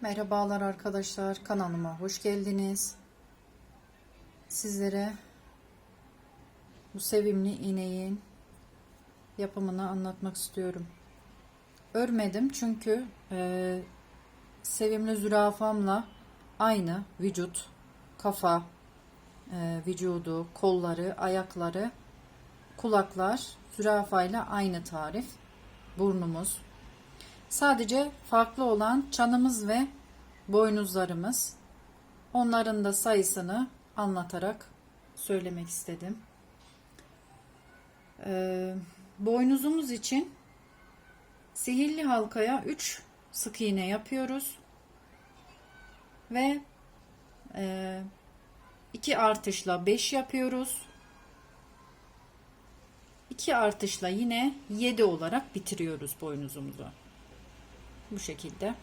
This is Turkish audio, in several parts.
Merhabalar arkadaşlar kanalıma hoş geldiniz. Sizlere bu sevimli ineğin yapımını anlatmak istiyorum. Örmedim çünkü e, sevimli zürafamla aynı vücut, kafa, e, vücudu, kolları, ayakları, kulaklar zürafayla aynı tarif. Burnumuz, Sadece farklı olan çanımız ve boynuzlarımız. Onların da sayısını anlatarak söylemek istedim. Ee, boynuzumuz için sihirli halkaya 3 sık iğne yapıyoruz. Ve 2 e, artışla 5 yapıyoruz. 2 artışla yine 7 olarak bitiriyoruz boynuzumuzu. Bu şekilde.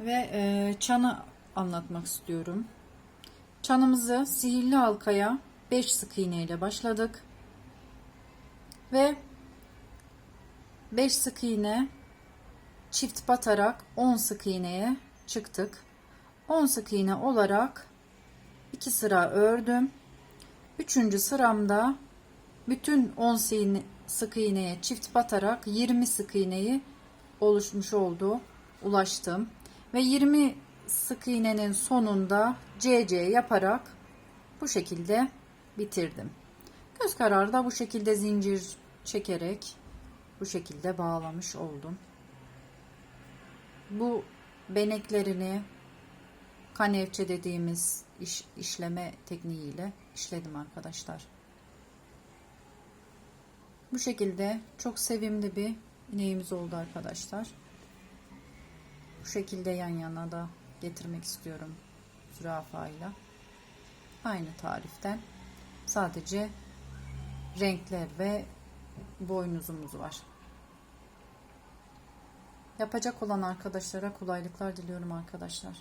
Ve e, çanı anlatmak istiyorum. Çanımızı sihirli halkaya 5 sık iğne ile başladık. Ve 5 sık iğne çift batarak 10 sık iğneye çıktık. 10 sık iğne olarak 2 sıra ördüm. 3. sıramda bütün 10 sık iğneye çift batarak 20 sık iğneyi oluşmuş oldu. Ulaştım. Ve 20 sık iğnenin sonunda CC yaparak bu şekilde bitirdim. Göz kararı da bu şekilde zincir çekerek bu şekilde bağlamış oldum. Bu beneklerini kanevçe dediğimiz iş, işleme tekniğiyle işledim arkadaşlar. Bu şekilde çok sevimli bir ineğimiz oldu arkadaşlar. Bu şekilde yan yana da getirmek istiyorum zürafayla. Aynı tariften. Sadece renkler ve boynuzumuz var. Yapacak olan arkadaşlara kolaylıklar diliyorum arkadaşlar.